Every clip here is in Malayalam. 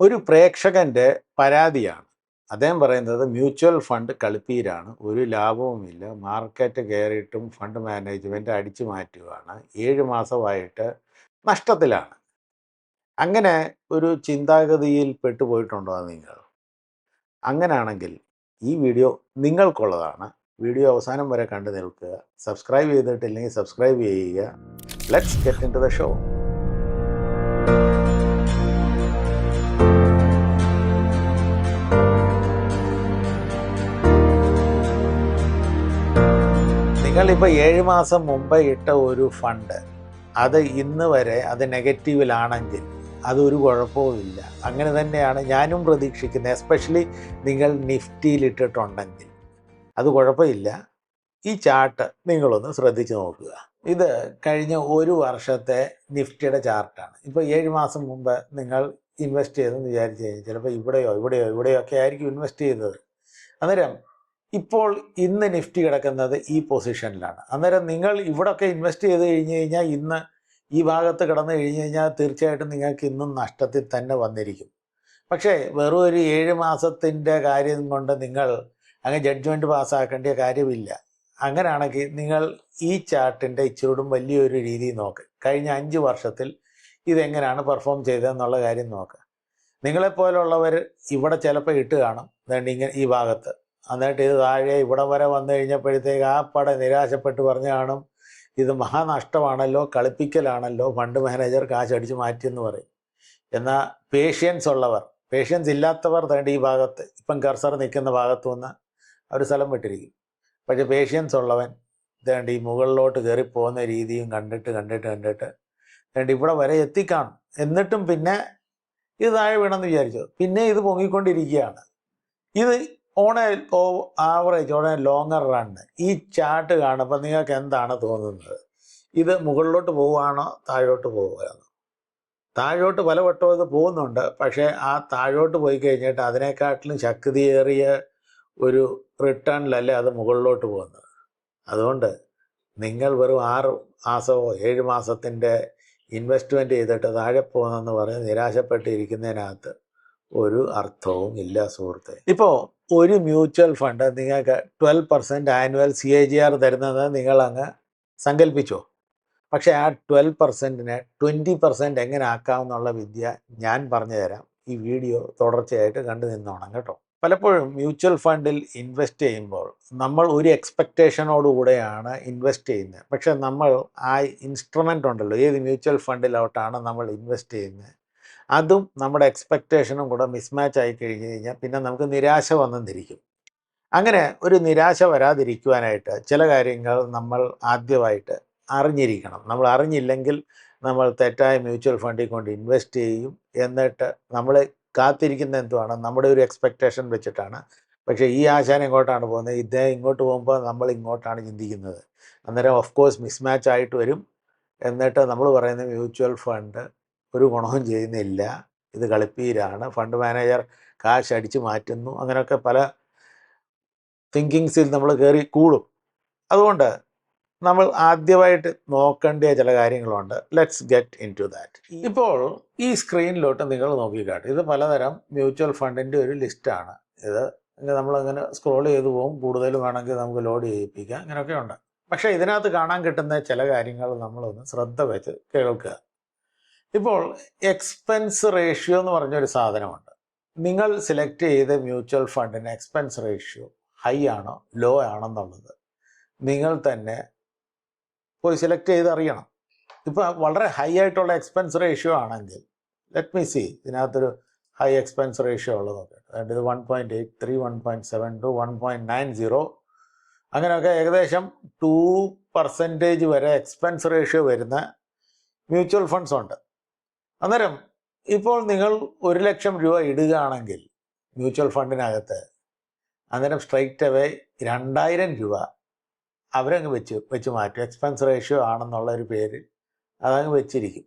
ഒരു പ്രേക്ഷകന്റെ പരാതിയാണ്. അദ്ദേഹം പറയുന്നത് മ്യൂച്വൽ ഫണ്ട് കളിപ്പീരാണ് ഒരു ലാഭവുമില്ല മാർക്കറ്റ് കയറിയിട്ടും ഫണ്ട് മാനേജ്മെന്റ് അടിച്ചു മാറ്റുകയാണ് ഏഴ് മാസമായിട്ട് നഷ്ടത്തിലാണ്. അങ്ങനെ ഒരു ചിന്താഗതിയിൽ പെട്ടുപോയിട്ടുണ്ടോ നിങ്ങൾ? അങ്ങനെയാണെങ്കിൽ ഈ വീഡിയോ നിങ്ങൾക്കുള്ളതാണ്. വീഡിയോ അവസാനം വരെ കണ്ടു നിൽക്കുക. സബ്സ്ക്രൈബ് ചെയ്തിട്ടില്ലെങ്കിൽ സബ്സ്ക്രൈബ് ചെയ്യുക. Let's get into the show നിങ്ങളിപ്പോൾ ഏഴ് മാസം മുമ്പ് ഇട്ട ഒരു ഫണ്ട് അത് ഇന്ന് വരെ അത് നെഗറ്റീവിലാണെങ്കിൽ അതൊരു കുഴപ്പവുമില്ല അങ്ങനെ തന്നെയാണ് ഞാനും പ്രതീക്ഷിക്കുന്നത് എസ്പെഷ്യലി നിങ്ങൾ നിഫ്റ്റിയിലിട്ടിട്ടുണ്ടെങ്കിൽ. അത് കുഴപ്പമില്ല. ഈ ചാർട്ട് നിങ്ങളൊന്ന് ശ്രദ്ധിച്ചു നോക്കുക. ഇത് കഴിഞ്ഞ ഒരു വർഷത്തെ നിഫ്റ്റിയുടെ ചാർട്ടാണ് ഇപ്പോൾ ഏഴ് മാസം മുമ്പ് നിങ്ങൾ ഇൻവെസ്റ്റ് ചെയ്തെന്ന് വിചാരിച്ചു കഴിഞ്ഞാൽ ചിലപ്പോൾ ഇവിടെയോ ഇവിടെയോ ഇവിടെയോ ഒക്കെ ആയിരിക്കും ഇൻവെസ്റ്റ് ചെയ്തത് അന്നേരം ഇപ്പോൾ ഇന്ന് നിഫ്റ്റി കിടക്കുന്നത് ഈ പൊസിഷനിലാണ്. അന്നേരം നിങ്ങൾ ഇവിടെയൊക്കെ ഇൻവെസ്റ്റ് ചെയ്ത് കഴിഞ്ഞ് കഴിഞ്ഞാൽ ഇന്ന് ഈ ഭാഗത്ത് കിടന്നു കഴിഞ്ഞ് കഴിഞ്ഞാൽ തീർച്ചയായിട്ടും നിങ്ങൾക്ക് ഇന്നും നഷ്ടത്തിൽ തന്നെ വന്നിരിക്കും. പക്ഷേ വെറും ഒരു ഏഴ് മാസത്തിന്റെ കാര്യം കൊണ്ട് നിങ്ങൾ അങ്ങ് ജഡ്ജ്മെന്റ് പാസ്സാക്കേണ്ട കാര്യമില്ല. അങ്ങനെയാണെങ്കിൽ നിങ്ങൾ ഈ ചാർട്ടിന്റെ ഇച്ചിരൂടും വലിയൊരു രീതി നോക്ക്. കഴിഞ്ഞ അഞ്ച് വർഷത്തിൽ ഇതെങ്ങനെയാണ് പെർഫോം ചെയ്തതെന്നുള്ള കാര്യം നോക്ക്. നിങ്ങളെപ്പോലുള്ളവർ ഇവിടെ ചിലപ്പോൾ ഇട്ട് കാണും. ഇങ്ങനെ ഈ ഭാഗത്ത്. എന്നിട്ട് ഇത് താഴെ ഇവിടെ വരെ വന്നു കഴിഞ്ഞപ്പോഴത്തേക്ക് ആ പട നിരാശപ്പെട്ട് പറഞ്ഞു കാണും ഇത് മഹാനഷ്ടമാണല്ലോ കളിപ്പിക്കലാണല്ലോ ഫണ്ട് മാനേജർ കാശ് അടിച്ച് മാറ്റിയെന്ന് പറയും. എന്നാൽ പേഷ്യൻസ് ഉള്ളവർ പേഷ്യൻസ് ഇല്ലാത്തവർ തേണ്ട ഈ ഭാഗത്ത് ഇപ്പം കർസർ നിൽക്കുന്ന ഭാഗത്ത് നിന്ന് അവർ സ്ഥലം വിട്ടിരിക്കും. പക്ഷേ പേഷ്യൻസ് ഉള്ളവൻ തേണ്ട ഈ മുകളിലോട്ട് കയറി പോകുന്ന രീതിയും കണ്ടിട്ട് കണ്ടിട്ട് കണ്ടിട്ട് തേണ്ടി ഇവിടെ വരെ എത്തിക്കാണും. എന്നിട്ടും പിന്നെ ഇത് താഴെ വീണമെന്ന് വിചാരിച്ചു. പിന്നെ ഇത് പൊങ്ങിക്കൊണ്ടിരിക്കുകയാണ്. ഇത് on a average on a longer run ഈ ചാർട്ട് കാണുമ്പോൾ നിങ്ങൾക്ക് എന്താണ് തോന്നുന്നത്? ഇത് മുകളിലോട്ട് പോവുകയാണോ താഴോട്ട് പോവുകയാണോ? താഴോട്ട് പല വട്ടവും ഇത് പോകുന്നുണ്ട്. പക്ഷേ ആ താഴോട്ട് പോയി കഴിഞ്ഞിട്ട് അതിനെക്കാട്ടിലും ശക്തിയേറിയ ഒരു റിട്ടേണിലല്ലേ അത് മുകളിലോട്ട് പോകുന്നത്? അതുകൊണ്ട് നിങ്ങൾ വെറും ആറ് മാസമോ ഏഴ് മാസത്തിന്റെ ഇൻവെസ്റ്റ്മെന്റ് ചെയ്തിട്ട് താഴെ പോകുന്നെന്ന് പറഞ്ഞ് നിരാശപ്പെട്ടിരിക്കുന്നതിനകത്ത് ഒരു അർത്ഥവും ഇല്ല സുഹൃത്തെ. ഇപ്പോൾ ഒരു മ്യൂച്വൽ ഫണ്ട് നിങ്ങൾക്ക് twelve percent annual C A G R തരുന്നത് നിങ്ങൾ അങ്ങ് സങ്കല്പിച്ചോ പക്ഷെ ആ ട്വൽവ് പെർസെന്റിനെ ട്വന്റി പെർസെന്റ് എങ്ങനെ ആക്കാമെന്നുള്ള വിദ്യ ഞാൻ പറഞ്ഞു തരാം. ഈ വീഡിയോ തുടർച്ചയായിട്ട് കണ്ടു നിന്നോണം കേട്ടോ. പലപ്പോഴും മ്യൂച്വൽ ഫണ്ടിൽ ഇൻവെസ്റ്റ് ചെയ്യുമ്പോൾ നമ്മൾ ഒരു എക്സ്പെക്റ്റേഷനോടുകൂടെയാണ് ഇൻവെസ്റ്റ് ചെയ്യുന്നത്. പക്ഷെ നമ്മൾ ആ ഇൻസ്ട്രുമെന്റ് ഉണ്ടല്ലോ ഏത് മ്യൂച്വൽ ഫണ്ടിലോട്ടാണ് നമ്മൾ ഇൻവെസ്റ്റ് ചെയ്യുന്നത്? അതും നമ്മുടെ എക്സ്പെക്റ്റേഷനും കൂടെ മിസ്മാച്ച് ആയി കഴിഞ്ഞ് കഴിഞ്ഞാൽ പിന്നെ നമുക്ക് നിരാശ വന്നെന്നിരിക്കും അങ്ങനെ ഒരു നിരാശ വരാതിരിക്കുവാനായിട്ട് ചില കാര്യങ്ങൾ നമ്മൾ ആദ്യമായിട്ട് അറിഞ്ഞിരിക്കണം. നമ്മൾ അറിഞ്ഞില്ലെങ്കിൽ നമ്മൾ തെറ്റായ മ്യൂച്വൽ ഫണ്ടിൽ കൊണ്ട് ഇൻവെസ്റ്റ് ചെയ്യും എന്നിട്ട് നമ്മൾ കാത്തിരിക്കുന്ന എന്തുവാണ്? നമ്മുടെ ഒരു എക്സ്പെക്റ്റേഷൻ വെച്ചിട്ടാണ്. പക്ഷേ ഈ ആശാൻ എങ്ങോട്ടാണ് പോകുന്നത്? ഇദ്ദേഹം ഇങ്ങോട്ട് പോകുമ്പോൾ നമ്മൾ ഇങ്ങോട്ടാണ് ചിന്തിക്കുന്നത്. അന്നേരം ഓഫ് കോഴ്സ് മിസ്മാച്ച് ആയിട്ട് വരും. എന്നിട്ട് നമ്മൾ പറയുന്ന മ്യൂച്വൽ ഫണ്ട് ഒരു ഗുണവും ചെയ്യുന്നില്ല. ഇത് കളിപ്പീരാണ്. ഫണ്ട് മാനേജർ കാശ് അടിച്ച് മാറ്റുന്നു. അങ്ങനെയൊക്കെ പല തിങ്കിങ്സിൽ നമ്മൾ കയറി കൂടും. അതുകൊണ്ട് നമ്മൾ ആദ്യമായിട്ട് നോക്കേണ്ട ചില കാര്യങ്ങളുണ്ട്. Let's get into that ഇപ്പോൾ ഈ സ്ക്രീനിലോട്ട് നിങ്ങൾ നോക്കിക്കാട്ടെ. ഇത് പലതരം മ്യൂച്വൽ ഫണ്ടിന്റെ ഒരു ലിസ്റ്റാണ് ഇത് നമ്മളങ്ങനെ സ്ക്രോൾ ചെയ്തു പോകും. കൂടുതൽ വേണമെങ്കിൽ നമുക്ക് ലോഡ് ചെയ്യിപ്പിക്കാം. അങ്ങനെയൊക്കെ ഉണ്ട്. പക്ഷേ ഇതിനകത്ത് കാണാൻ കിട്ടുന്ന ചില കാര്യങ്ങൾ നമ്മളൊന്ന് ശ്രദ്ധ വെച്ച് കേൾക്കുക. ഇപ്പോൾ എക്സ്പെൻസ് റേഷ്യോ എന്ന് പറഞ്ഞൊരു സാധനമുണ്ട്. നിങ്ങൾ സെലക്ട് ചെയ്ത മ്യൂച്വൽ ഫണ്ടിന് എക്സ്പെൻസ് റേഷ്യോ ഹൈ ആണോ ലോ ആണെന്നുള്ളത് നിങ്ങൾ തന്നെ പോയി സെലക്ട് ചെയ്ത് അറിയണം. ഇപ്പോൾ വളരെ ഹൈ ആയിട്ടുള്ള എക്സ്പെൻസ് റേഷ്യോ ആണെങ്കിൽ ലെറ്റ് മീ സി ഇതിനകത്തൊരു ഹൈ എക്സ്പെൻസ് റേഷ്യോ ഉള്ളത് നോക്കട്ടെ അതായത് ഇത് one point eight three one point seven two one point nine zero അങ്ങനെയൊക്കെ ഏകദേശം ടു പെർസെന്റേജ് വരെ എക്സ്പെൻസ് റേഷ്യോ വരുന്ന മ്യൂച്വൽ ഫണ്ട്സ് ഉണ്ട്. അന്നേരം ഇപ്പോൾ നിങ്ങൾ ഒരു ലക്ഷം രൂപ ഇടുകയാണെങ്കിൽ മ്യൂച്വൽ ഫണ്ടിനകത്ത് അന്നേരം സ്ട്രൈറ്റ് അവേ രണ്ടായിരം രൂപ അവരങ്ങ് വെച്ച് വെച്ച് മാറ്റും. എക്സ്പെൻസ് റേഷ്യോ ആണെന്നുള്ള ഒരു പേര് അതങ്ങ് വെച്ചിരിക്കും.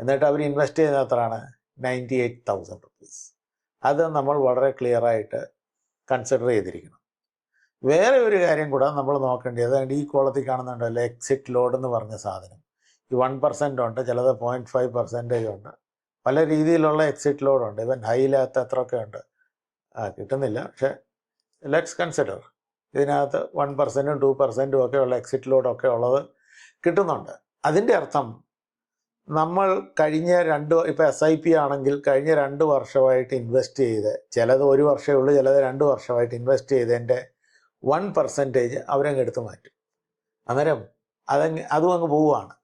എന്നിട്ട് അവർ ഇൻവെസ്റ്റ് ചെയ്യുന്ന എത്രയാണ്? നയന്റി എയ്റ്റ് തൗസൻഡ് റുപ്പീസ് അത് നമ്മൾ വളരെ ക്ലിയർ ആയിട്ട് കൺസിഡർ ചെയ്തിരിക്കണം. വേറെ ഒരു കാര്യം കൂടെ നമ്മൾ നോക്കേണ്ടത് അതായത് ഈ കോളത്തിൽ കാണുന്നുണ്ടല്ലോ എക്സിറ്റ് ലോഡ് എന്ന് പറഞ്ഞ സാധനം. വൺ പെർസെന്റ് ഉണ്ട് ചിലത് പോയിന്റ് ഫൈവ് പെർസെന്റേജ് ഉണ്ട്. പല രീതിയിലുള്ള എക്സിറ്റ് ലോഡുണ്ട് ഇവൻ ഹൈയിലകത്ത് എത്രയൊക്കെ ഉണ്ട്. ആ കിട്ടുന്നില്ല. പക്ഷേ ലെറ്റ്സ് കൺസിഡർ ഇതിനകത്ത് വൺ പെർസെന്റും ടു പെർസെന്റും ഒക്കെ ഉള്ള എക്സിറ്റ് ലോഡൊക്കെ ഉള്ളത് കിട്ടുന്നുണ്ട്. അതിന്റെ അർത്ഥം നമ്മൾ കഴിഞ്ഞ രണ്ട് ഇപ്പോൾ എസ് ഐ പി ആണെങ്കിൽ കഴിഞ്ഞ രണ്ട് വർഷമായിട്ട് ഇൻവെസ്റ്റ് ചെയ്ത് ചിലത് ഒരു വർഷമേ ഉള്ളൂ ചിലത് രണ്ട് വർഷമായിട്ട് ഇൻവെസ്റ്റ് ചെയ്തതിന്റെ വൺ പെർസെന്റേജ് അവരങ്ങ് എടുത്തു മാറ്റും. അന്നേരം അതങ്ങ് അതും അങ്ങ് പോവുകയാണ്.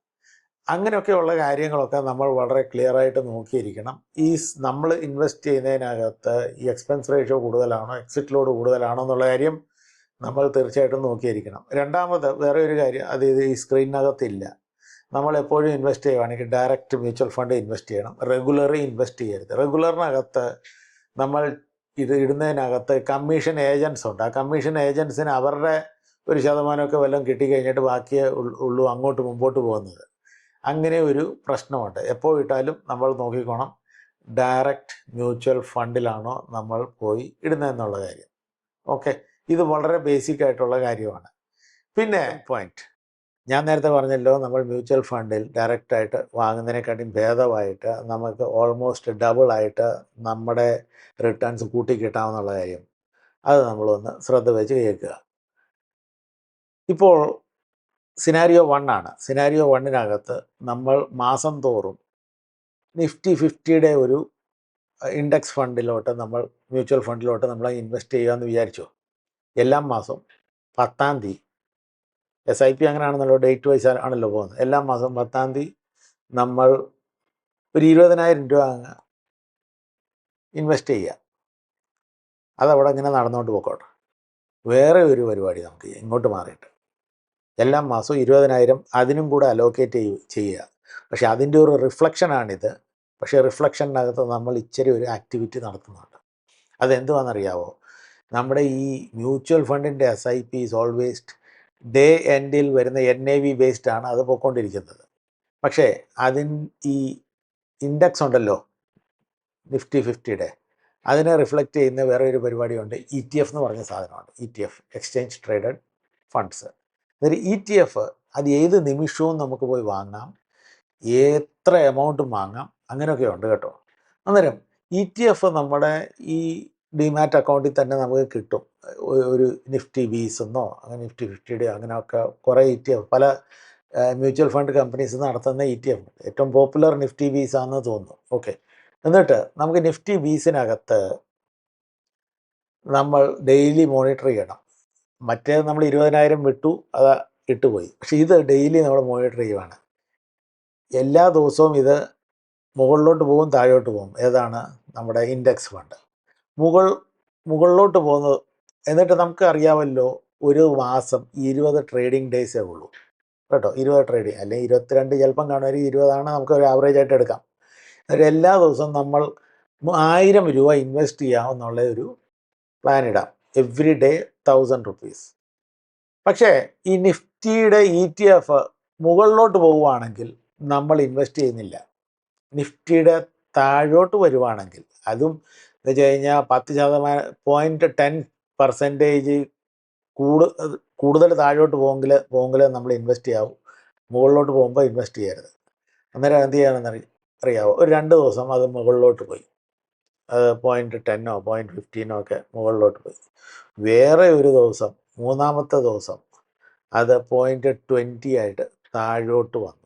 അങ്ങനെയൊക്കെയുള്ള കാര്യങ്ങളൊക്കെ നമ്മൾ വളരെ ക്ലിയർ ആയിട്ട് നോക്കിയിരിക്കണം. ഈ നമ്മൾ ഇൻവെസ്റ്റ് ചെയ്യുന്നതിനകത്ത് ഈ എക്സ്പെൻസ് റേഷ്യോ കൂടുതലാണോ എക്സിറ്റ് ലോഡ് കൂടുതലാണോ എന്നുള്ള കാര്യം നമ്മൾ തീർച്ചയായിട്ടും നോക്കിയിരിക്കണം. രണ്ടാമത് വേറെ ഒരു കാര്യം അത് ഇത് ഈ സ്ക്രീനിനകത്തില്ല. നമ്മൾ എപ്പോഴും ഇൻവെസ്റ്റ് ചെയ്യുകയാണെങ്കിൽ ഡയറക്റ്റ് മ്യൂച്വൽ ഫണ്ട് ഇൻവെസ്റ്റ് ചെയ്യണം. റെഗുലറി ഇൻവെസ്റ്റ് ചെയ്യരുത്. റെഗുലറിനകത്ത് നമ്മൾ ഇത് ഇടുന്നതിനകത്ത് കമ്മീഷൻ ഏജൻസ് ഉണ്ട്. ആ കമ്മീഷൻ ഏജൻസിന് അവരുടെ ഒരു ശതമാനമൊക്കെ വല്ലതും കിട്ടിക്കഴിഞ്ഞിട്ട് ബാക്കിയേ ഉള്ളൂ അങ്ങോട്ട് മുമ്പോട്ട് പോകുന്നത്. അങ്ങനെ ഒരു പ്രശ്നമുണ്ട്. എപ്പോൾ ഇട്ടാലും നമ്മൾ നോക്കിക്കോണം. ഡയറക്റ്റ് മ്യൂച്വൽ ഫണ്ടിലാണോ നമ്മൾ പോയി ഇടുന്നതെന്നുള്ള കാര്യം. ഓക്കെ ഇത് വളരെ ബേസിക് ആയിട്ടുള്ള കാര്യമാണ്. പിന്നെ പോയിന്റ് ഞാൻ നേരത്തെ പറഞ്ഞല്ലോ നമ്മൾ മ്യൂച്വൽ ഫണ്ടിൽ ഡയറക്റ്റായിട്ട് വാങ്ങുന്നതിനെക്കാട്ടിയും ഭേദമായിട്ട് നമുക്ക് ഓൾമോസ്റ്റ് ഡബിൾ ആയിട്ട് നമ്മുടെ റിട്ടേൺസ് കൂട്ടി കിട്ടാമെന്നുള്ള കാര്യം. അത് നമ്മളൊന്ന് ശ്രദ്ധ വെച്ച് കേൾക്കുക. ഇപ്പോൾ സിനാരിയോ വൺ ആണ്. സിനാരിയോ വണ്ണിനകത്ത് നമ്മൾ മാസം തോറും നിഫ്റ്റി ഫിഫ്റ്റിയുടെ ഒരു ഇൻഡെക്സ് ഫണ്ടിലോട്ട് നമ്മൾ മ്യൂച്വൽ ഫണ്ടിലോട്ട് നമ്മൾ ഇൻവെസ്റ്റ് ചെയ്യുകയെന്ന് വിചാരിച്ചു? എല്ലാ മാസവും പത്താം തീയതി. എസ് ഐ പി അങ്ങനെയാണെന്നല്ലോ ഡേറ്റ് വൈസ് ആണല്ലോ പോകുന്നത്. എല്ലാ മാസവും പത്താം തീയതി നമ്മൾ ഒരു ഇരുപതിനായിരം രൂപ അങ്ങ് ഇൻവെസ്റ്റ് ചെയ്യുക അതവിടെ ഇങ്ങനെ നടന്നുകൊണ്ട് പോക്കോട്ടെ. വേറെ ഒരു പരിപാടി നമുക്ക് ഇങ്ങോട്ട് മാറിയിട്ട്. എല്ലാ മാസവും ഇരുപതിനായിരം അതിനും കൂടെ അലോക്കേറ്റ് ചെയ്യുക. പക്ഷേ അതിന്റെ ഒരു റിഫ്ലക്ഷനാണിത് പക്ഷേ റിഫ്ലക്ഷനകത്ത് നമ്മൾ ഇച്ചിരി ഒരു ആക്ടിവിറ്റി നടത്തുന്നുണ്ട്. അതെന്തുവാണെന്നറിയാവോ? നമ്മുടെ ഈ മ്യൂച്വൽ ഫണ്ടിന്റെ S I P always day എൻഡിൽ വരുന്ന എൻ എ വി ബേസ്ഡ് ആണ് അത് പോയിക്കൊണ്ടിരിക്കുന്നത്. പക്ഷേ അതിൻ ഈ ഇൻഡെക്സ് ഉണ്ടല്ലോ? നിഫ്റ്റി ഫിഫ്റ്റിയുടെ അതിനെ റിഫ്ലക്റ്റ് ചെയ്യുന്ന വേറെ ഒരു പരിപാടിയുണ്ട് ഇ ടി എഫ് എന്ന് പറഞ്ഞ സാധനമാണ്. E T F exchange traded funds അതൊരു ഇ ടി എഫ് അത് ഏത് നിമിഷവും നമുക്ക് പോയി വാങ്ങാം. എത്ര എമൗണ്ടും വാങ്ങാം. അങ്ങനെയൊക്കെ ഉണ്ട് കേട്ടോ. അന്നേരം ഇ ടി എഫ് നമ്മുടെ ഈ ഡിമാറ്റ് അക്കൗണ്ടിൽ തന്നെ നമുക്ക് കിട്ടും. ഒരു നിഫ്റ്റി ബീസ് എന്നോ അങ്ങനെ നിഫ്റ്റി ഫിഫ്റ്റിയുടെ അങ്ങനെയൊക്കെ കുറേ ഇ ടി എഫ് പല മ്യൂച്വൽ ഫണ്ട് കമ്പനീസ് നടത്തുന്ന ഇ ടി എഫ് ഏറ്റവും പോപ്പുലർ നിഫ്റ്റി ബീസ് ആണെന്ന് തോന്നുന്നു. ഓക്കെ എന്നിട്ട് നമുക്ക് നിഫ്റ്റി ബീസിനകത്ത് നമ്മൾ ഡെയിലി മോണിറ്റർ ചെയ്യണം. മറ്റേ നമ്മൾ ഇരുപതിനായിരം വിട്ടു അത് ഇട്ടുപോയി. പക്ഷെ ഇത് ഡെയിലി നമ്മൾ മോണിറ്റർ ചെയ്യുവാണ്. എല്ലാ ദിവസവും ഇത് മുകളിലോട്ട് പോകും താഴോട്ട് പോകും. ഏതാണ്? നമ്മുടെ ഇൻഡെക്സ് ഫണ്ട് മുകൾ മുകളിലോട്ട് പോകുന്നത് എന്നിട്ട് നമുക്ക് അറിയാമല്ലോ ഒരു മാസം ഇരുപത് ട്രേഡിംഗ് ഡേയ്സേ ഉള്ളൂ. കേട്ടോ? ഇരുപത് ട്രേഡിങ് അല്ലെങ്കിൽ ഇരുപത്തിരണ്ട് ചിലപ്പം കാണുമായിരിക്കും ഇരുപതാണ് നമുക്ക് ഒരു ആവറേജ് ആയിട്ട് എടുക്കാം. എന്നിട്ട് എല്ലാ ദിവസവും നമ്മൾ ആയിരം രൂപ ഇൻവെസ്റ്റ് ചെയ്യാമെന്നുള്ള ഒരു പ്ലാൻ ഇടാം. എവ്രി ഡേ തൗസൻഡ് റുപ്പീസ് പക്ഷേ ഈ നിഫ്റ്റിയുടെ ഇ ടി എഫ് മുകളിലോട്ട് പോവുകയാണെങ്കിൽ നമ്മൾ ഇൻവെസ്റ്റ് ചെയ്യുന്നില്ല. നിഫ്റ്റിയുടെ താഴോട്ട് വരുവാണെങ്കിൽ അതും എന്ന് വെച്ച് കഴിഞ്ഞാൽ പത്ത് ശതമാനം പോയിന്റ് ടെൻ പെർസെന്റേജ് കൂടു കൂടുതൽ താഴോട്ട് പോകെങ്കിൽ പോകെങ്കിൽ നമ്മൾ ഇൻവെസ്റ്റ് ചെയ്യാവും. മുകളിലോട്ട് പോകുമ്പോൾ ഇൻവെസ്റ്റ് ചെയ്യരുത്. അന്നേരം എന്ത് ചെയ്യണമെന്ന് അറി അറിയാവോ? ഒരു രണ്ട് ദിവസം അത് മുകളിലോട്ട് പോയി. അത് പോയിന്റ് ടെന്നോ പോയിന്റ് ഫിഫ്റ്റീനോ ഒക്കെ മുകളിലോട്ട് പോയി. വേറെ ഒരു ദിവസം മൂന്നാമത്തെ ദിവസം അത് പോയിന്റ് ട്വന്റി ആയിട്ട് താഴോട്ട് വന്നു.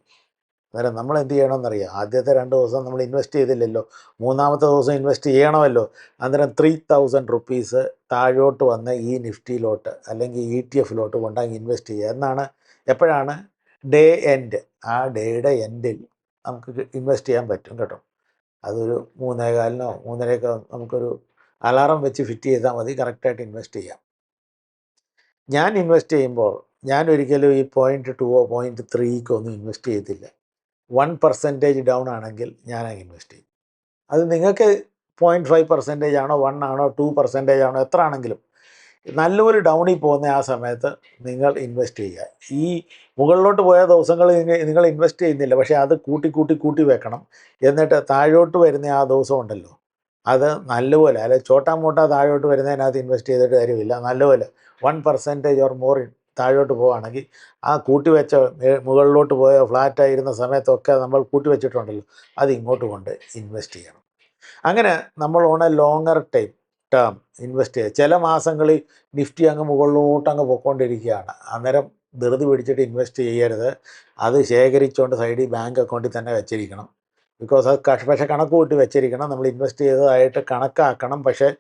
അന്നേരം നമ്മൾ എന്ത് ചെയ്യണമെന്നറിയാം? ആദ്യത്തെ രണ്ട് ദിവസം നമ്മൾ ഇൻവെസ്റ്റ് ചെയ്തില്ലല്ലോ. മൂന്നാമത്തെ ദിവസം ഇൻവെസ്റ്റ് ചെയ്യണമല്ലോ. അന്നേരം ത്രീ തൗസൻഡ് റുപ്പീസ് താഴോട്ട് വന്ന് ഈ നിഫ്റ്റിയിലോട്ട് അല്ലെങ്കിൽ ഇ ടി എഫിലോട്ട് കൊണ്ടാക്കി ഇൻവെസ്റ്റ് ചെയ്യുക. എന്നാണ് എപ്പോഴാണ്? ഡേ എൻഡ് ആ ഡേയുടെ എൻഡിൽ നമുക്ക് ഇൻവെസ്റ്റ് ചെയ്യാൻ പറ്റും കേട്ടോ. അതൊരു മൂന്നേകാലിനോ മൂന്നരയൊക്കെ നമുക്കൊരു അലാറം വെച്ച് ഫിറ്റ് ചെയ്താൽ മതി. കറക്റ്റായിട്ട് ഇൻവെസ്റ്റ് ചെയ്യാം. ഞാൻ ഇൻവെസ്റ്റ് ചെയ്യുമ്പോൾ ഞാൻ ഒരിക്കലും ഈ പോയിന്റ് ടുവോ പോയിന്റ് ത്രീക്കോ ഒന്നും ഇൻവെസ്റ്റ് ചെയ്തില്ല. വൺ പെർസെന്റേജ് ഡൗൺ ആണെങ്കിൽ ഞാൻ ഇൻവെസ്റ്റ് ചെയ്യും. അത് നിങ്ങൾക്ക് പോയിന്റ് ഫൈവ് പെർസെന്റേജ് ആണോ വൺ ആണോ ടു പെർസെന്റേജ് ആണോ എത്ര ആണെങ്കിലും നല്ലൊരു ഡൗണിൽ പോകുന്ന ആ സമയത്ത് നിങ്ങൾ ഇൻവെസ്റ്റ് ചെയ്യുക. ഈ മുകളിലോട്ട് പോയ ദിവസങ്ങൾ നിങ്ങ- നിങ്ങൾ ഇൻവെസ്റ്റ് ചെയ്യുന്നില്ല. പക്ഷേ അത് കൂട്ടി കൂട്ടി കൂട്ടി വെക്കണം. എന്നിട്ട് താഴോട്ട് വരുന്ന ആ ദിവസം ഉണ്ടല്ലോ. അത് നല്ലപോലെ അല്ലെ ചോട്ടാ മോട്ടാ താഴോട്ട് വരുന്നതിനകത്ത് ഇൻവെസ്റ്റ് ചെയ്തിട്ട് കാര്യമില്ല. നല്ലപോലെ വൺ പെർസെന്റേജ് ഓർ മോർ താഴോട്ട് പോവുകയാണെങ്കിൽ ആ കൂട്ടിവെച്ച വെച്ച മുകളിലോട്ട് പോയ ഫ്ലാറ്റായിരുന്ന സമയത്തൊക്കെ നമ്മൾ കൂട്ടിവെച്ചിട്ടുണ്ടല്ലോ അത് ഇങ്ങോട്ട് കൊണ്ട് ഇൻവെസ്റ്റ് ചെയ്യണം. അങ്ങനെ നമ്മൾ ഓണ ലോങ്ങർ ടൈം ടേം ഇൻവെസ്റ്റ് ചെയ്യുക. ചില മാസങ്ങളിൽ നിഫ്റ്റി അങ്ങ് മുകളിലോട്ട് അങ്ങ് പൊയ്ക്കൊണ്ടിരിക്കുകയാണ്. അന്നേരം ധൃതി പിടിച്ചിട്ട് ഇൻവെസ്റ്റ് ചെയ്യരുത്. അത് ശേഖരിച്ചുകൊണ്ട് സൈഡിൽ ബാങ്ക് അക്കൗണ്ടിൽ തന്നെ വെച്ചിരിക്കണം. ബിക്കോസ് അത് കഷ പക്ഷേ കണക്ക് കൂട്ടി വെച്ചിരിക്കണം. നമ്മൾ ഇൻവെസ്റ്റ് ചെയ്തതായിട്ട് കണക്കാക്കണം. പക്ഷേ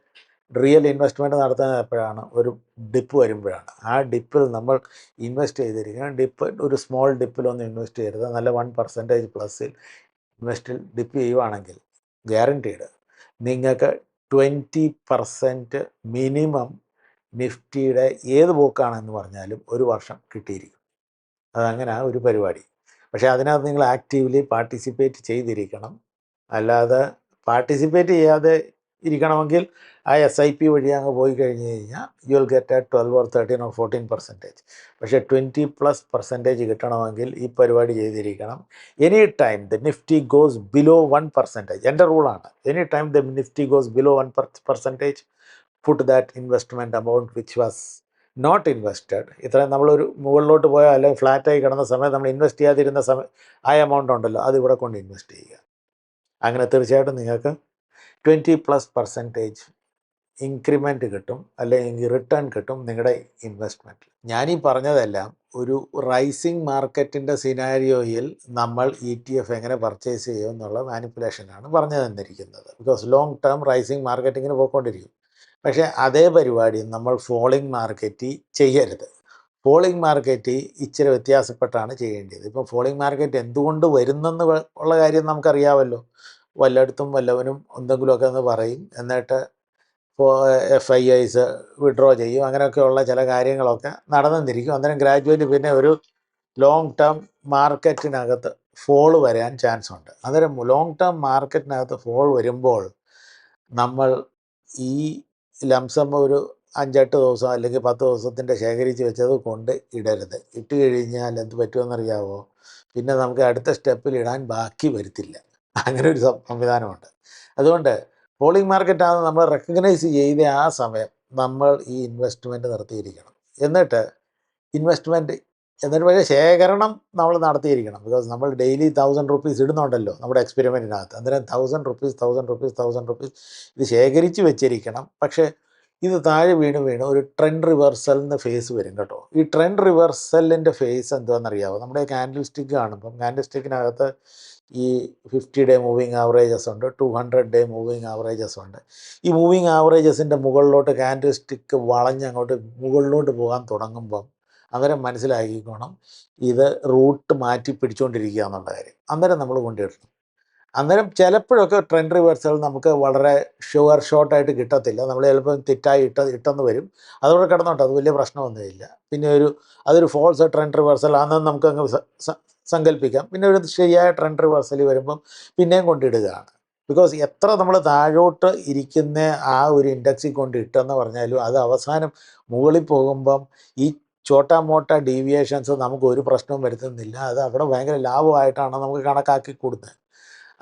റിയൽ ഇൻവെസ്റ്റ്മെന്റ് നടത്തുന്നത് എപ്പോഴാണ് ഒരു ഡിപ്പ് വരുമ്പോഴാണ്. ആ ഡിപ്പിൽ നമ്മൾ ഇൻവെസ്റ്റ് ചെയ്തിരിക്കണം. ഡിപ്പ് ഒരു സ്മോൾ ഡിപ്പിലൊന്നും ഇൻവെസ്റ്റ് ചെയ്യരുത്. നല്ല വൺ പെർസെന്റേജ് പ്ലസ്സിൽ ഇൻവെസ്റ്റിൽ ഡിപ്പ് ചെയ്യുവാണെങ്കിൽ ഗ്യാരണ്ടീഡ് നിങ്ങൾക്ക് ട്വന്റി പെർസെന്റ് മിനിമം നിഫ്റ്റിയുടെ ഏത് പോക്കാണെന്ന് പറഞ്ഞാലും ഒരു വർഷം കിട്ടിയിരിക്കും. അതങ്ങനെ ഒരു പരിപാടി. പക്ഷേ അതിനകത്ത് നിങ്ങൾ ആക്റ്റീവ്ലി പാർട്ടിസിപ്പേറ്റ് ചെയ്തിരിക്കണം. അല്ലാതെ പാർട്ടിസിപ്പേറ്റ് ചെയ്യാതെ ഇരിക്കണമെങ്കിൽ ആ എസ് ഐ പി വഴി അങ്ങ് പോയി കഴിഞ്ഞ് കഴിഞ്ഞാൽ you will get a twelve or thirteen or fourteen percentage പക്ഷേ ട്വന്റി പ്ലസ് പെർസെന്റേജ് കിട്ടണമെങ്കിൽ ഈ പരിപാടി ചെയ്തിരിക്കണം. Any time the Nifty goes below one percentage എന്റെ റൂളാണ് any time the Nifty goes below one percentage put that investment amount which was not invested ഇത്രയും നമ്മളൊരു മുകളിലോട്ട് പോയാൽ അല്ലെങ്കിൽ ഫ്ലാറ്റായി കിടന്ന സമയത്ത് നമ്മൾ ഇൻവെസ്റ്റ് ചെയ്യാതിരുന്ന സമയം ആ എമൗണ്ട് ഉണ്ടല്ലോ അത് ഇവിടെ കൊണ്ട് ഇൻവെസ്റ്റ് ചെയ്യുക. അങ്ങനെ തീർച്ചയായിട്ടും നിങ്ങൾക്ക് ട്വന്റി പ്ലസ് പെർസെന്റേജ് ഇൻക്രിമെന്റ് കിട്ടും അല്ലെങ്കിൽ റിട്ടേൺ കിട്ടും നിങ്ങളുടെ ഇൻവെസ്റ്റ്മെന്റിൽ ഞാനീ പറഞ്ഞതെല്ലാം ഒരു റൈസിങ് മാർക്കറ്റിന്റെ സിനാരിയോയിൽ നമ്മൾ ഇ ടി എഫ് എങ്ങനെ പർച്ചേസ് ചെയ്യും എന്നുള്ള മാനിപ്പുലേഷനാണ് പറഞ്ഞു തന്നിരിക്കുന്നത് ബിക്കോസ് ലോങ് ടേം റൈസിങ് മാർക്കറ്റിങ്ങിന് പോയിക്കൊണ്ടിരിക്കും. പക്ഷേ അതേ പരിപാടി നമ്മൾ ഫോളിംഗ് മാർക്കറ്റിൽ ചെയ്യരുത്. ഫോളിംഗ് മാർക്കറ്റ് ഇച്ചിരി വ്യത്യാസപ്പെട്ടാണ് ചെയ്യേണ്ടത് ഇപ്പോൾ ഫോളിംഗ് മാർക്കറ്റ് എന്തുകൊണ്ട് വരുന്നെന്ന് ഉള്ള കാര്യം നമുക്കറിയാമല്ലോ വല്ലയിടത്തും വല്ലവനും എന്തെങ്കിലുമൊക്കെ ഒന്ന് പറയും. എന്നിട്ട് എഫ് ഐ ഐസ് വിഡ്രോ ചെയ്യും. അങ്ങനെയൊക്കെയുള്ള ചില കാര്യങ്ങളൊക്കെ നടന്നെന്നിരിക്കും അന്നേരം ഗ്രാജുവേറ്റ് പിന്നെ ഒരു ലോങ് ടേം മാർക്കറ്റിനകത്ത് ഫോൾ വരാൻ ചാൻസ് ഉണ്ട്. അന്നേരം ലോങ് ടേം മാർക്കറ്റിനകത്ത് ഫോൾ വരുമ്പോൾ നമ്മൾ ഈ ലംസം ഒരു അഞ്ചെട്ട് ദിവസം അല്ലെങ്കിൽ പത്ത് ദിവസത്തിന്റെ ശേഖരിച്ച് വെച്ചത് കൊണ്ട് ഇടരുത്. ഇട്ട് കഴിഞ്ഞാൽ എന്ത് പറ്റുമെന്നറിയാവോ? പിന്നെ നമുക്ക് അടുത്ത സ്റ്റെപ്പിൽ ഇടാൻ ബാക്കി വരത്തില്ല. അങ്ങനെ ഒരു സംവിധാനമുണ്ട്. അതുകൊണ്ട് പോളിംഗ് മാർക്കറ്റാണ് നമ്മൾ റെക്കഗ്നൈസ് ചെയ്ത ആ സമയം നമ്മൾ ഈ ഇൻവെസ്റ്റ്മെന്റ് നിർത്തിയിരിക്കണം. എന്നിട്ട് ഇൻവെസ്റ്റ്മെന്റ് എന്നിട്ട് പക്ഷേ ശേഖരണം നമ്മൾ നടത്തിയിരിക്കണം. ബിക്കോസ് നമ്മൾ ഡെയിലി തൗസൻഡ് റുപ്പീസ് ഇടുന്നുണ്ടല്ലോ നമ്മുടെ എക്സ്പെരിമെന്റിനകത്ത് അന്നേരം thousand rupees thousand rupees thousand rupees ഇത് ശേഖരിച്ച് വെച്ചിരിക്കണം. പക്ഷേ ഇത് താഴെ വീണ് വീണ് ഒരു ട്രെൻഡ് റിവേഴ്സലിന്റെ ഫേസ് വരും കേട്ടോ. ഈ ട്രെൻഡ് റിവേഴ്സലിന്റെ ഫേസ് എന്താണെന്നറിയാമോ നമ്മുടെ ക്യാൻഡിൽ സ്റ്റിക്ക് കാണുമ്പം ക്യാൻഡിൽ സ്റ്റിക്കിനകത്ത് ഈ ഫിഫ്റ്റി ഡേ മൂവിങ് ആവറേജസ് ഉണ്ട് two hundred day moving averages ഉണ്ട്. ഈ മൂവിങ് ആവറേജസിന്റെ മുകളിലോട്ട് ക്യാൻഡിൽ സ്റ്റിക്ക് വളഞ്ഞ് അങ്ങോട്ട് മുകളിലോട്ട് പോകാൻ തുടങ്ങുമ്പം അന്നേരം മനസ്സിലാക്കിക്കോണം ഇത് റൂട്ട് മാറ്റി പിടിച്ചുകൊണ്ടിരിക്കുക എന്നുള്ള കാര്യം. അന്നേരം നമ്മൾ കൊണ്ടിടണം അന്നേരം ചിലപ്പോഴൊക്കെ ട്രെൻഡ് റിവേഴ്സൽ നമുക്ക് വളരെ ഷുവർ ഷോർട്ടായിട്ട് കിട്ടത്തില്ല. നമ്മൾ ചിലപ്പോൾ തെറ്റായി ഇട്ട ഇട്ടെന്ന് വരും. അതോടെ കിടന്നോട്ടെ അത് വലിയ പ്രശ്നമൊന്നുമില്ല പിന്നെ ഒരു അതൊരു ഫോൾസ് ട്രെൻഡ് റിവേഴ്സൽ ആണെന്ന് നമുക്ക് അങ്ങ് സങ്കല്പിക്കാം പിന്നെ ഒരു ശരിയായ ട്രെൻഡ് റിവേഴ്സൽ വരുമ്പം പിന്നെയും കൊണ്ടിടുകയാണ്. ബിക്കോസ് എത്ര നമ്മൾ താഴോട്ട് ഇരിക്കുന്ന ആ ഒരു ഇൻഡെക്സിൽ കൊണ്ട് ഇട്ടെന്ന് പറഞ്ഞാലും അത് അവസാനം മുകളിൽ പോകുമ്പം ഈ ചോട്ടാ മോട്ട ഡീവിയേഷൻസ് നമുക്ക് ഒരു പ്രശ്നവും വരുത്തുന്നില്ല. അത് അവിടെ ഭയങ്കര ലാഭമായിട്ടാണ് നമുക്ക് കണക്കാക്കി കൊടുക്കുന്നത്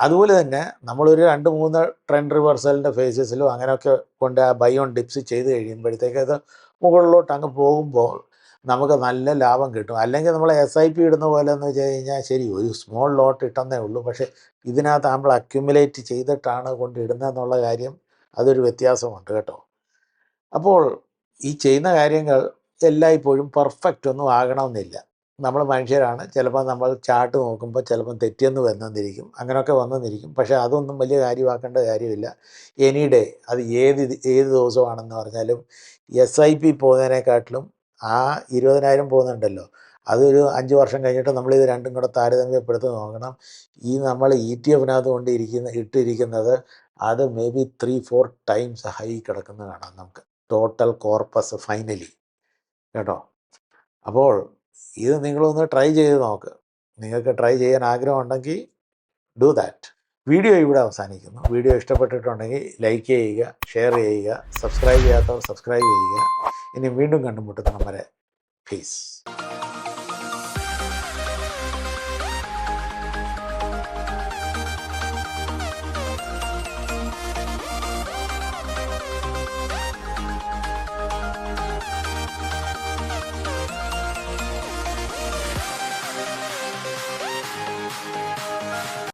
അതുപോലെ തന്നെ നമ്മളൊരു രണ്ട് മൂന്ന് ട്രെൻഡ് റിവേഴ്സലിന്റെ ഫേസസിലും അങ്ങനെയൊക്കെ കൊണ്ട് ആ ബൈ ഓൺ ഡിപ്സ് ചെയ്ത് കഴിയുമ്പോഴത്തേക്ക് അത് മുകളിലോട്ട് അങ്ങ് പോകുമ്പോൾ നമുക്ക് നല്ല ലാഭം കിട്ടും. അല്ലെങ്കിൽ നമ്മൾ എസ് ഐ പി ഇടുന്ന പോലെ എന്ന് വെച്ച് കഴിഞ്ഞാൽ ശരി ഒരു സ്മോൾ ലോട്ട് ഇട്ടെന്നേ ഉള്ളൂ. പക്ഷേ ഇതിനകത്ത് നമ്മൾ അക്യുമുലേറ്റ് ചെയ്തിട്ടാണ് കൊണ്ട് ഇടുന്നതെന്നുള്ള കാര്യം അതൊരു വ്യത്യാസമുണ്ട് കേട്ടോ. അപ്പോൾ ഈ ചെയ്യുന്ന കാര്യങ്ങൾ എല്ലായ്പ്പോഴും പെർഫെക്റ്റ് ഒന്നും ആകണമെന്നില്ല. നമ്മൾ മനുഷ്യരാണ്. ചിലപ്പോൾ നമ്മൾ ചാട്ട് നോക്കുമ്പോൾ ചിലപ്പം തെറ്റിയെന്ന് വന്നെന്നിരിക്കും അങ്ങനെയൊക്കെ വന്നെന്നിരിക്കും പക്ഷേ അതൊന്നും വലിയ കാര്യമാക്കേണ്ട കാര്യമില്ല. എനി ഡേ അത് ഏത് ഇത് ഏത് ദിവസമാണെന്ന് പറഞ്ഞാലും എസ് ഐ പി പോകുന്നതിനെക്കാട്ടിലും ആ ഇരുപതിനായിരം പോകുന്നുണ്ടല്ലോ. അതൊരു അഞ്ച് വർഷം കഴിഞ്ഞിട്ട് നമ്മൾ നമ്മളിത് രണ്ടും കൂടെ താരതമ്യപ്പെടുത്തി നോക്കണം. ഈ നമ്മൾ ഇ ടി എഫിനകത്ത് കൊണ്ട് ഇരിക്കുന്ന ഇട്ടിരിക്കുന്നത് അത് maybe three four times high കിടക്കുന്ന കാണാം നമുക്ക്. ടോട്ടൽ കോർപ്പസ് ഫൈനലി കേട്ടോ? അപ്പോൾ ഇത് നിങ്ങളൊന്ന് ട്രൈ ചെയ്ത് നോക്ക്. നിങ്ങൾക്ക് ട്രൈ ചെയ്യാൻ ആഗ്രഹം ഉണ്ടെങ്കിൽ ഡു ദാറ്റ് വീഡിയോ ഇവിടെ അവസാനിക്കുന്നു. വീഡിയോ ഇഷ്ടപ്പെട്ടിട്ടുണ്ടെങ്കിൽ ലൈക്ക് ചെയ്യുക ഷെയർ ചെയ്യുക സബ്സ്ക്രൈബ് ചെയ്യാത്തവർ സബ്സ്ക്രൈബ് ചെയ്യുക. ഇനി വീണ്ടും കണ്ടുമുട്ടുന്ന നമ്മുടെ ഫീസ്